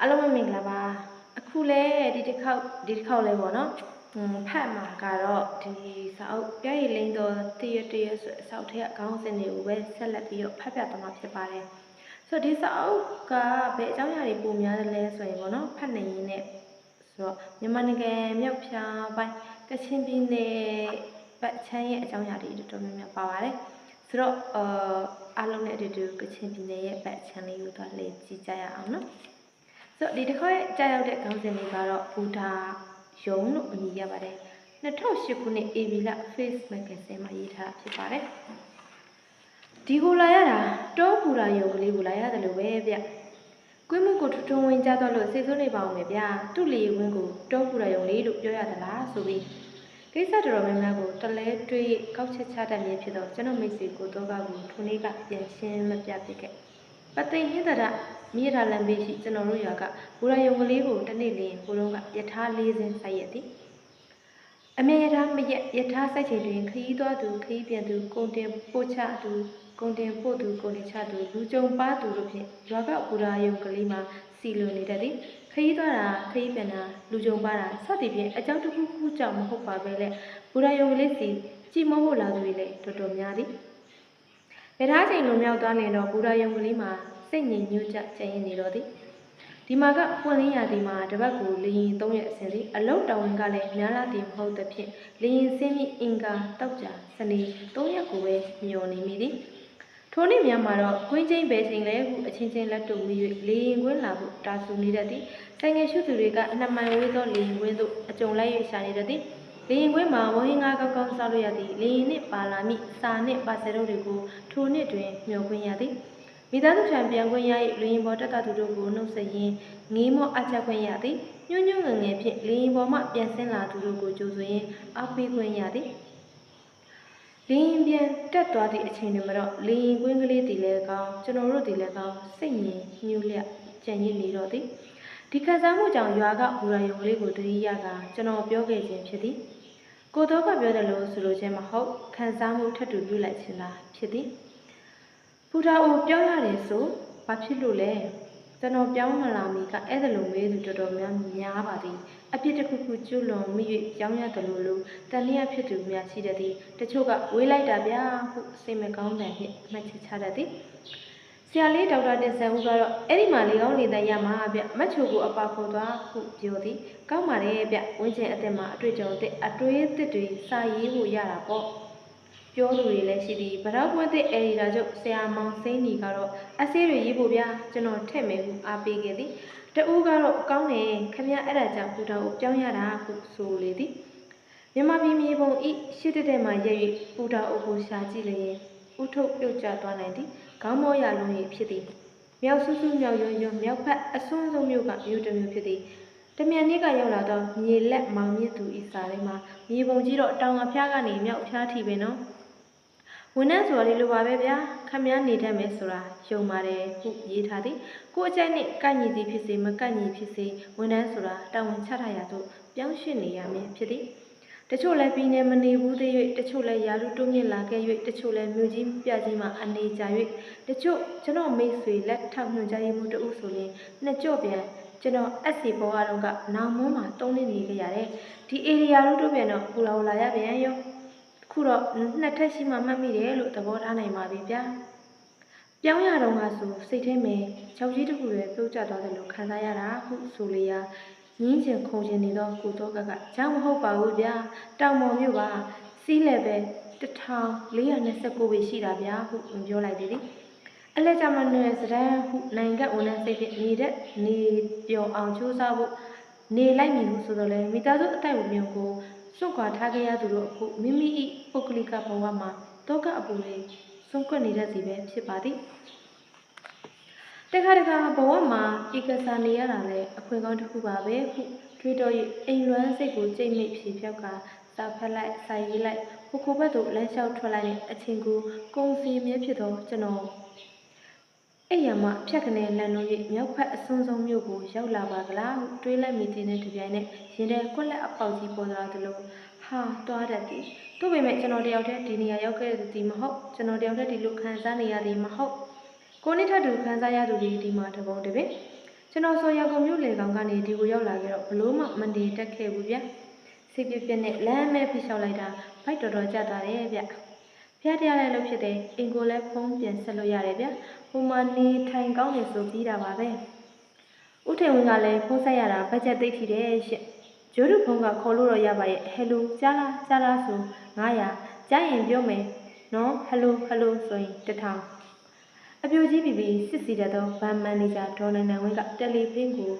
အားလုံးပဲမင်္ဂလာပါအခုလဲဒီတစ်ခေါက်ဒီတစ်ခေါက်လဲပေါ့နော်ဟွန်းဖတ်မှာကတော့ဒီစာအုပ်ပြည့်ရည်လိမ့်တော်တရတရဆိုအစောက်ထက်အကောင်းစင်တွေကိုပဲဆက်လက်ပြီးတော့ဖတ်ပြသွားမှာဖြစ်ပါတယ်ဆိုတော့ဒီစာအုပ်ကဘယ်အကြောင်းအရာတွေပုံများတယ်လဲဆိုရင်ပေါ့နော်ဖတ်နေရင်းနဲ့ဆိုတော့မြန်မာနိုင်ငံမြောက်ဖြာပိုင်းကချင်ပြည်နယ်ပတ်ချမ်းရဲ့အကြောင်းအရာတွေတော်တော်များများပါပါတယ်ဆိုတော့အာအားလုံးနဲ့အတူတူကချင်ပြည်နယ်ရဲ့ပတ်ချမ်းလေးကိုသွားလေ့ကြည့်ကြရအောင်နော် ဆိုတော့ဒီတစ်ခါရဲ့ကြာရောက်တဲ့ခေါင်းစဉ်လေးကတော့ဘူဒါယုံလို့အမည်ရပါတယ်2008ခုနှစ် AB လ Face Magazine မှာရေးထားတာဖြစ်ပါတယ်ဒီကိုလာရတာတောဘူဒါယုံကလေးကိုလာရတယ်လို့ပဲဗျကွင်းမှုကိုထွထုံဝင်ကြတော့လို့စိတ်ဆိုးနေပါအောင်မယ်ဗျသူ့လေဝင်းကိုတောဘူဒါယုံလေးလို့ပြောရသလားဆိုပြီးကိစ္စတော်တော်များများကိုတလဲတွေးကောက်ချက်ချတတ်မြင်ဖြစ်တော့ကျွန်တော်မိတ်ဆွေကိုတော့ကကိုထုံလေးကပြန်ရှင်းမပြပြခဲ့ပသိမ်ဟိတရ မြေထာလံပေးရှိကျွန်တော်တို့ရွာကဘူရယုံကလေးကိုတစ်နေ့လင်းကိုတော့ကယထာလေးစင်းစိုက်ရသည်အမေယထာမရက်ယထာစိုက်ချိန်တွင်ခရီးသွားသူခရီးပြန်သူကုန်တင်ပို့ချသူကုန်တင်ပို့သူကုန်တင်ချသူလူကြုံပါသူတို့ဖြင့်ရွာကဘူရယုံကလေးမှာစီလွန်နေတတ်သည်ခရီးသွားတာခရီးပြန်တာလူကြုံပါတာစသည်ဖြင့်အကြောင်းတစ်ခုခုကြောင့်မဟုတ်ပါပဲလေဘူရယုံကလေးစီကြည်မဟုတ်လာသူတွေလည်းတော်တော်များသည်ရထားချိန်လုံမြောက်သွားနေတော့ဘူရာယုံကလေးမှာ စိတ်ငြိမ်ညွတ်ကြကျန်ရင်နေတော့သည်ဒီမှာကပွင့်လင်းရသည်မှာတပတ်ကိုလေရင်၃ရက်အစဉ်သည်အလုတ်တော်ဝင်ကလည်းများလာသည်မဟုတ်သဖြင့်လေရင်ဆင်းပြီးအင်္ဂါတောက်ကြစနေ၃ရက်ကိုပဲမျောနေမိသည်ထိုနေ့များမှာတော့ကွင်းချင်းပဲချိန်လဲဟုအချင်းချင်းလက်တို့မိ၍လေရင်ကွင်းလာဖို့တာဆူနေတတ်သည်ဆိုင်ငယ်ရှုသူတွေကအနှစ်မိုင်ဝေးသောလေရင်ကွင်းသို့အကြုံလိုက်၍ရှာနေတတ်သည်လေရင်ခွင်းမှာဝဟင်းငါကောင်းကောင်းစားလို့ရသည်လေရင်နှင့်ပါလာမိစာနှင့်ပါစရုပ်တွေကိုထိုနှစ်တွင်မျှော်ခွင့်ရသည် မိသားစုထံပြန်ခွင့်ရ၏လေရင်ပေါ်တက်တာသူတို့ကိုနှုတ်ဆက်ရင်းငေးမော့အချက်ခွင့်ရသည်ညွန့်ညွန့်ငယ်ငယ်ဖြင့်လေရင်ပေါ်မှပြန်ဆင်းလာသူတို့ကိုကြိုဆိုရင်းအားပေးခွင့်ရသည်လေရင်ပြန်တက်သွားသည့်အချိန်တွင်မတော့လေရင်ကွင်းကလေးတည်လဲကောင်းကျွန်တော်တို့တည်လဲကောင်းစိတ်ငြိမ်ညှို့လျက်ကြံ့ရည်နေတော့သည်ဒီခံစားမှုကြောင့်ရွာကဘူရာယုံကလေးကိုတတိယကကျွန်တော်ပြောခဲ့ခြင်းဖြစ်သည်ကိုတော့ကပြောတယ်လို့ဆိုလိုခြင်းမဟုတ်ခံစားမှုထပ်တူပြုလိုက်ခြင်းလားဖြစ်သည် ဘုရားအိုပြောရတယ်ဆိုဘာဖြစ်လို့လဲကျွန်တော်ပြောင်းမလာမီကအဲ့ဒါလိုမေးသူတော်တော်များများပါသည်အပြစ်တစ်ခုခုကျွလွန်မိ၍ကြောင်းရတယ်လို့လို့တန်လျက်ဖြစ်သူများရှိတတ်သည်တချို့ကဝေးလိုက်တာဗျာဟုစိတ်မကောင်းတဲ့ဖြင့်အမှတ်ချက်ချတတ်သည်ဆရာလေးဒေါက်တာတင်ဆန်ဦးကတော့အဲ့ဒီမှာလေကောင်းလေတန်ရမှာဗျမတ်ချိုကိုအပါခေါ်သွားဟုပြောသည်ကောင်းပါတယ်ဗျဝင်းကျင်အသက်မှာအတွေ့အကြုံအသစ်အတွေးအသစ်တွေစာရေးဖို့ရတာပေါ့ ပြောသူတွေလည်းရှိသည်ဗရောက်ပွင့်တဲ့အေရီဒါချုပ်ဆရာမောင်စိမ့်နီကတော့အဆေးတွေရေးဖို့ဗျာကျွန်တော်ထည့်မယ်ဟုအားပေးခဲ့သည်တဦးကတော့ကောင်းတယ်ခမရအဲ့ဒါကြောင့်ဘူတာကိုပြောင်းရတာဟုဆိုလေသည်မြန်မာပြည်မြေပုံဤရှစ်တက်တဲ့မှာရက်၍ဘူတာအုပ်ကိုရှာကြည့်လျင်ဥထုတ်ပြုတ်ကျသွားနိုင်သည်ခေါင်းမောရလုံး၏ဖြစ်သည်မြောက်ဆူဆူမြောက်ရွံ့ရွံ့မြောက်ဖက်အစွန်းဆုံးမြို့ကမြို့တစ်မြို့ဖြစ်သည်တမြန်နေ့ကရောက်လာတော့မြေလက်မောင်မြင့်သူဤစာထဲမှာမြေပုံကြီးတော့တောင်အဖျားကနေမြောက်အဖျားထိပဲနော် ဝန်ထမ်းဆိုတာလေးလိုပါပဲဗျာခမည်းနေတတ်မယ်ဆိုတာယုံပါတယ်ဟုရေးထားသည်ကိုအကြိုက်နဲ့ကန့်ညီသည်ဖြစ်စေမကန့်ညီဖြစ်စေဝန်ထမ်းဆိုတာတာဝန်ချထားရသို့ပြောင်းရွှေ့နေရမည်ဖြစ်သည်တချို့လည်းပြည်နယ်မနေဘူးသေး၍တချို့လည်းယာရုတိုးမြင့်လာခဲ့၍တချို့လည်းမြို့ကြီးပြကြီးမှာအနေကြ၍တချို့ကျွန်တော်မိတ်ဆွေလက်ထောက်ညွှန်ကြားရေးမှူးတဦးဆိုရင်နှစ်ကြော့ပြန်ကျွန်တော်အက်စီဘောကတော့ကနောင်မွန်းမှာတုံးနေနေကြရတယ်ဒီဧရိယာတို့ပြန်တော့ပူလာလာရပြန်ရော ခုတော့နှစ်ထက်ရှိမှမှတ်မိတယ်လို့သဘောထားနိုင်ပါပြီဗျာပြောင်းရတော့ကဆိုစိတ်ထဲမှာချောက်ကြီးတစ်ခုပဲပြုတ်ကျသွားတယ်လို့ခံစားရတာဟုဆိုလေရာငင်းချင်ခုံချင်နေတော့ကိုတော့ကကကြောင်းမဟုတ်ပါဘူးဗျာတောင်ပေါ်မြို့ကစီးလည်းပဲ1429ပဲရှိတာဗျာဟုပြောလိုက်သေးတယ်အလက်ကြမနွယ်စရန်ဟုနိုင်ငံဝန်ထမ်းစိတ်ဖြင့်နေတဲ့နေပျော်အောင်ကြိုးစားဖို့နေလိုက်မည်ဟုဆိုတော့လေမိသားစုအတိုက်အမြုံကို စွန့်ခွာထားခဲ့ရသူတို့အခုမိမိ၏ပုဂ္ဂလိကဘဝမှာတောကအပူတွေဆုံးခွတ်နေတဲ့စီပဲဖြစ်ပါသည်တခါတခါဘဝမှာဤကစားနေရတာလည်းအခွင့်ကောင်းတစ်ခုပါပဲဟုတွေးတော့၍အိမ်လွမ်းစိတ်ကိုကြိတ်မိတ်ဖြေဖြောက်ကစာဖက်လိုက်စာရေးလိုက်ဟိုကိုဘက်သို့လမ်းလျှောက်ထွက်လိုက်တဲ့အချိန်ကိုကုံစီမြဲဖြစ်သောကျွန်တော် အဲ့ရမှာဖြတ်ကနေလန်လို့၍မြောက်ဖက်အစွန်းဆုံးမြို့ကိုရောက်လာပါကလားဟုတွေးလိုက်မိသေးတဲ့တပြိုင်နက်ရင်ထဲကွက်လက်အပေါက်ကြီးပေါ်လာသလိုဟာတွားတတ်သည်သို့ပေမဲ့ကျွန်တော်တယောက်တည်းဒီနေရာရောက်ခဲ့သည်မဟုတ်ကျွန်တော်တယောက်တည်းဒီလိုခံစားနေရသည်မဟုတ်ကိုနှစ်ထပ်တူခန်းစားရသူတွေဒီမှာတပုံတပင်ကျွန်တော်ဆိုရန်ကုန်မြို့လေကောင်ကနေဒီကိုရောက်လာခဲ့တော့ဘလို့မှမနေတက်ခဲ့ဘူးဗျစိတ်ပြပြနဲ့လမ်းမဲဖိလျှောက်လိုက်တာဘိုက်တော်တော်ကြသွားတယ်ဗျဖျားတရားလည်းလုပ်ဖြစ်တယ်အင်ကိုလည်းဖုံးပြန်ဆက်လို့ရတယ်ဗျ ဟိုမှာနေထိုင်ကောင်းနေဆိုပြီးတာပါပဲဥထေဝင်ကလည်းဖုံးဆက်ရတာဘတ်ဂျက်သိပ်ထီတယ်ရှင့်ဂျိုးဒုဖုံးကခေါ်လို့တော့ရပါရဲ့ဟယ်လိုကြားလားကြားလားဆို900ကြားရင်ပြောမယ်နော်ဟယ်လိုဟယ်လိုဆိုရင်1000အပြိုကြီးပြီးပြီးစစ်စီတဲ့သောဗန်မန်နေဂျာဒေါ်နန်နန်ဝင်းကတယ်လီဖုန်းကို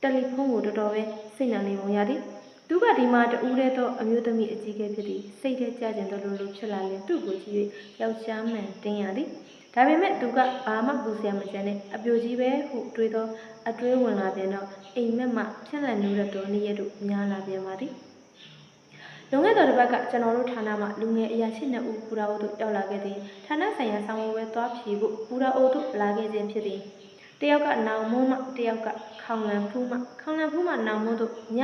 တယ်လီဖုန်းကိုတော်တော်ပဲစိတ်နာနေပုံရသည်သူကဒီမှာတူးတဲ့သောအမျိုးသမီးအကြီးအကဲဖြစ်သည်စိတ်ထဲကြကြင်တော်လိုလိုဖြစ်လာရင်သူ့ကိုကြည့်၍ယောက်ျားမှန်တင်းရသည် ဒါပေမဲ့သူကဘာမှပူစရာမကျန်နဲ့အပြိုကြီးပဲဟုတွေးသောအတွေးဝင်လာပြန်တော့အိမ်မက်မှဖြက်လက်နိုးတဲ့တော်နေ့ရက်တို့များလာပြန်ပါသည်လွန်ခဲ့သောတစ်ပတ်ကကျွန်တော်တို့ဌာနမှလူငယ်အရာရှိနှစ်ဦးပူရာအိုတို့ရောက်လာခဲ့သည်ဌာနဆိုင်ရာဆောင်ဝဲသွားဖြေဖို့ပူရာအိုတို့လာခဲ့ခြင်းဖြစ်သည်တယောက်ကနောင်မုံးမှတယောက်ကခေါင်လန်ဖူးမှခေါင်လန်ဖူးမှနောင်မုံးတို့ည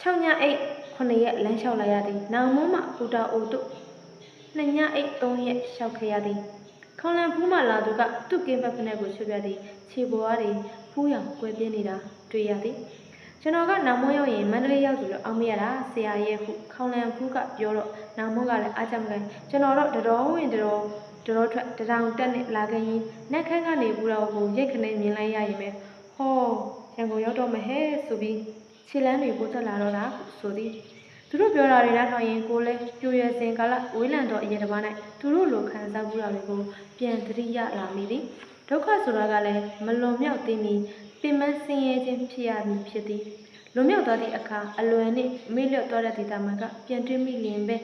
6ညအိတ်9ရက်လမ်းလျှောက်လာရသည်နောင်မုံးမှပူရာအိုတို့2ညအိတ်3ရက်လျှောက်ခဲ့ရသည် ခေါင်လန်ဖူးမှလာသူကသူ့ကင်းဘက်ဖက်ကိုချွတ်ပြသည်ခြေပေါ်အားတွေဖူးရောင်ကွဲပြင်းနေတာတွေ့ရသည်ကျွန်တော်ကနောင်မွန်းရောက်ရင်မန္တလေးရောက်ပြီလို့အောင်းမရတာဆရာရဲ့ဟုခေါင်လန်ဖူးကပြောတော့နောင်မွန်းကလည်းအားကြမကန်ကျွန်တော်တော့တတော်ဝင်တတော်တတော်ထွက်တတောင်တက်နဲ့လာခဲ့ရင်နက်ခန်းကနေဘူးတော့ကိုရိတ်ခနဲ့မြင်လိုက်ရရင်ပဲဟောရန်ကုန်ရောက်တော့မဟဲဆိုပြီးခြေလန်းတွေပို့သက်လာတော့တာဆိုသည် သူတို့ပြောတာတွေနားထောင်ရင်ကိုလည်းပြိုရစင်ကလာဝေးလံတော့အရင်တစ်ပါး၌သူတို့လိုခံစားမှုတွေကိုပြန်သတိရလာမိသည်ဒုက္ခဆိုတာကလည်းမလွန်မြောက်သေးမီပင်မဆင်းရဲခြင်းဖြစ်ရမည်ဖြစ်သည်လွန်မြောက်သွားသည့်အခါအလွယ်နှင့်မေ့လျော့သွားတဲ့ဒေတာမှန်ကပြန်တွင်းမိလျင်ပဲ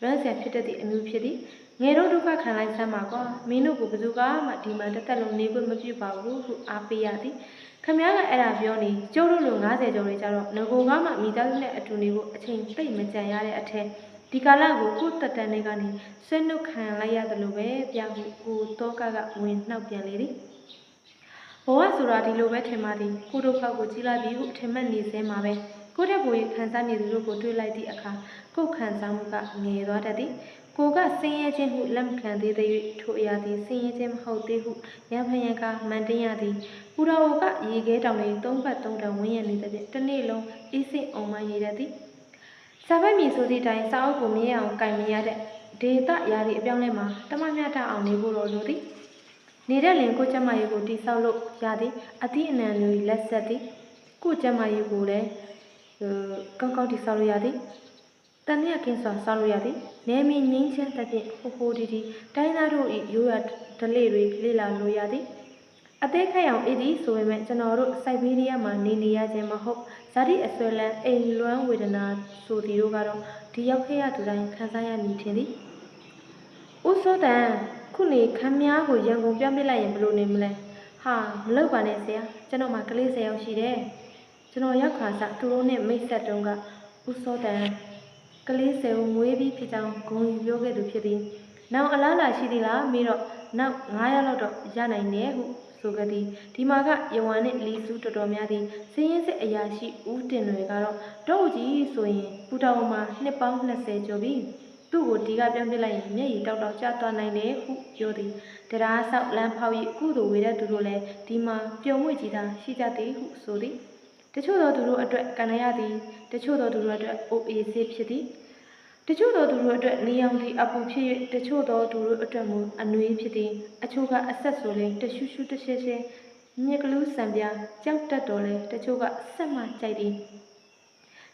လွမ်းဆရာဖြစ်တတ်သည့်အမျိုးဖြစ်သည် ငယ်တော့ဒုက္ခခံလိုက်စမ်းပါကွာမင်းတို့ကဘယ်သူကမှဒီမှာတစ်သက်လုံးနေခွင့်မပြုပါဘူးဟုအားပေးရသည်ခမ ्या ကအဲ့ဒါပြောနေကျုပ်တို့လို90ကျော်တွေကြတော့ငကိုကမှမိသားစုနဲ့အတူနေဖို့အချိန်သိပ်မကြံရတဲ့အထက်ဒီကာလကိုကိုယ်တက်တန်တွေကနေဆွဲနှုတ်ခံလိုက်ရတယ်လို့ပဲပြဟုကိုတော့ကကဝင်နှောက်ပြန်လေသည်ဘဝဆိုတာဒီလိုပဲထင်ပါသည်ကိုတို့ဖောက်ကိုကြည့်လိုက်ပြီးဟုထင်မှတ်နေစဲမှာပဲကိုတဲ့ဘူရီခံစားနေသူတို့ကိုတွေ့လိုက်သည့်အခါကိုယ်ခံစားမှုကငြိသွားတတ်သည် ကိုကဆင်းရဲခြင်းဟုလက်မခံသေးသည်၍ထိုအရာသည်ဆင်းရဲခြင်းမဟုတ်သေးဟုရံဖန်ရံကမန်တင်းရသည်ပူတော်ကရေခဲတောင်တွေသုံးပတ်သုံးတောင်ဝင်းရနေသည်ဖြင့်တစ်နေ့လုံးအေးစိတ်အောင်မှရတတ်သည်စာပတ်မြေဆိုသည့်တိုင်စာအုပ်ကိုမြင်အောင်ကင်မရတဲ့ဒေတာယာဒီအပြောင်းလဲမှာတမမျှတအောင်နေဖို့တော်လိုသည်နေတဲ့လင်ကိုကျမကြီးကိုတိဆောက်လို့ရသည်အသည့်အနှံမျိုးလက်ဆက်သည်ကိုကျမကြီးကိုလည်းဟိုကောင်းကောင်းတိဆောက်လို့ရသည် တန်မြတ်ကင်းစွာဆောက်လို့ရသည်နေမီငင်းချင်းတစ်ဖြင့်ဟိုဟိုဒီဒီတိုင်းသားတို့၏ရိုးရဒလေတွေလေ့လာလို့ရသည်အသေးခိုက်အောင်အေးသည်ဆိုပေမဲ့ကျွန်တော်တို့စိုက်ဘေးရီးယားမှာနေနေရခြင်းမဟုတ်ဇာတိအဆွဲလန်းအိမ်လွမ်းဝေဒနာဆိုသည်တို့ကတော့ဒီရောက်ခဲ့ရသူတိုင်းခံစားရမည်ထင်သည်ဦးစိုးတန်ခုနေခမ်းများကိုရန်ကုန်ပြောင်းပြလိုက်ရင်ဘယ်လိုနေမလဲဟာမလုပ်ပါနဲ့ဆရာကျွန်တော်မှကလေးဆယ်ယောက်ရှိတယ်ကျွန်တော်ရောက်ခါစားသူတို့နဲ့မိတ်ဆက်တုန်းကဦးစိုးတန် ကလေးဆယ်ကိုမွေးပြီးဖြစ်ကြောင်းဂုံယူပြောခဲ့သူဖြစ်သည်နောက်အလားလာရှိသေးလားမေးတော့နောက်900လောက်တော့ရနိုင်တယ်ဟုဆိုခဲ့သည်ဒီမှာကယဝန်နဲ့လီစုတော်တော်များသည်စင်းရင်စစ်အရာရှိဦးတင်တွေကတော့တော့ကြီးဆိုရင်ပူတောင်မှာနှစ်ပေါင်း20ကျော်ပြီသူ့ကိုဒီကပြန်ပြစ်လိုက်ရင်မျက်ရည်တောက်တောက်ကျသွားနိုင်တယ်ဟုပြောသည်တရားဆောက်လမ်းဖောက်၍ကုသိုလ်ဝေတဲ့သူတို့လည်းဒီမှာပြုံးဝှေ့ကြည်သာရှိကြသည်ဟုဆိုသည် တချို့သောသူတို့အတွက်ကံရသည်တချို့သောသူတို့အတွက် OAC ဖြစ်သည်တချို့သောသူတို့အတွက်နေအောင်သည်အပူဖြစ်၍တချို့သောသူတို့အတွက်မူအနွေးဖြစ်သည်အချို့ကအဆက်ဆိုလဲတရှူးရှူးတရှဲရှဲမြက်ကလူးဆံပြားကြောက်တက်တော်လဲတချို့ကဆက်မှကြိုက်သည်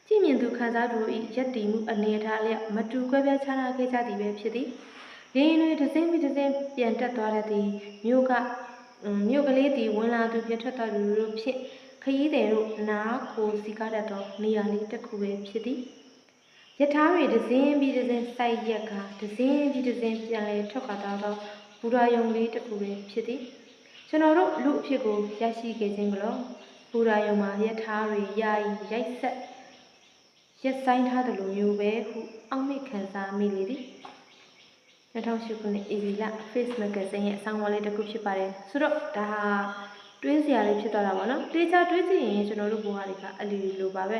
ကြည်မြင်သူခံစားသူ၏ယက်တီမှုအနေထားလျက်မတူကွဲပြားခြားနားခဲ့ကြသည်ပဲဖြစ်သည်။ရင်းတွေတစ်စင်းပြီးတစ်စင်းပြန်တက်သွားတဲ့သည်မြို့ကအင်းမြို့ကလေးသည်ဝင်လာသူပြန်ထွက်သွားသူတို့ဖြစ် ခရီးသည်တို့နားကိုစီကားတတ်သောနေရာလေးတစ်ခုပဲဖြစ်သည်။ယထာတွေတစ်စင်းပြီးတစ်စင်းစိုက်ရက်ကတစ်စင်းပြီးတစ်စင်းပြန်လဲထွက်ခွာသွားသောဘူရာယုံလေးတစ်ခုပဲဖြစ်သည်။ကျွန်တော်တို့လူအဖြစ်ကိုရရှိခဲ့ခြင်းကလို့ဘူရာယုံမှာယထာတွေယာယီရိုက်ဆက်ရက်ဆိုင်ထားတယ်လို့မျိုးပဲဟုအောက်မေ့ခံစားမိလေသည်2008ခုနှစ်ဧပြီလ Face Magazine ရဲ့အဆောင်အဝါလေးတစ်ခုဖြစ်ပါတယ်ဆိုတော့ဒါဟာ တွေးစရာလေးဖြစ်သွားတာပေါ့နော်တေချာတွေးကြည့်ရင်ကျွန်တော်တို့ဘဝတွေကအလီလိုပါပဲ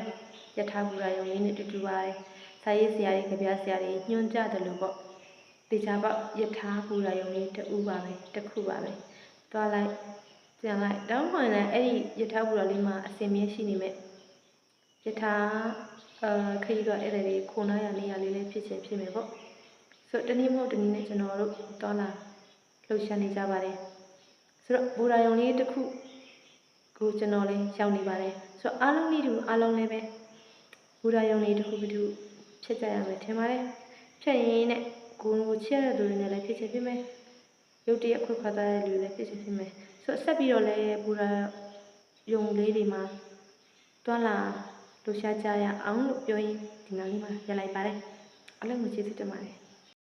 ယထာဘူရာယုံလေးနဲ့တူတူပါတယ်စာရေးဆရာတွေကြပြဆရာတွေညွှန်ကြတယ်လို့ပေါ့တေချာပေါ့ယထာဘူရာယုံလေးတူပါပဲတစ်ခုပါပဲသွားလိုက်ပြန်လိုက်တောင်းခွန်လည်းအဲ့ဒီယထာဘူတော်လေးမှာအစင်မြဲရှိနေမဲ့ယထာအာခရီးတော့အဲ့ဒါလေးခိုနာရနေရလေးလည်းဖြစ်ချင်ဖြစ်မယ်ပေါ့ဆိုတော့တနည်းမဟုတ်တနည်းနဲ့ကျွန်တော်တို့တောလာလှုပ်ရှားနေကြပါတယ် ဆိုတော့ဘူရာယုံလေးတစ်ခုကိုကျွန်တော်လည်းရောက်နေပါတယ်ဆိုတော့အားလုံးလေးတူအားလုံးလည်းပဲဘူရာယုံလေးတစ်ခုတစ်ခုဖြစ်ကြရမယ်ထင်ပါတယ်ဖြစ်ရင်နဲ့ကိုယ်ကိုချစ်ရတဲ့လူတွေနဲ့လည်းဖြစ်ချင်ဖြစ်မယ်ရုတ်တရက်ခွတ်ခွာသားတဲ့လူတွေလည်းဖြစ်ချင်ဖြစ်မယ်ဆိုတော့ဆက်ပြီးတော့လည်းဘူရာယုံလေးတွေမှာတွာလာလှူရှားကြရအောင်လို့ပြောရင်ဒီနောက်လေးမှာရလိုက်ပါတယ်အလုံးကိုကျေးဇူးတင်ပါတယ်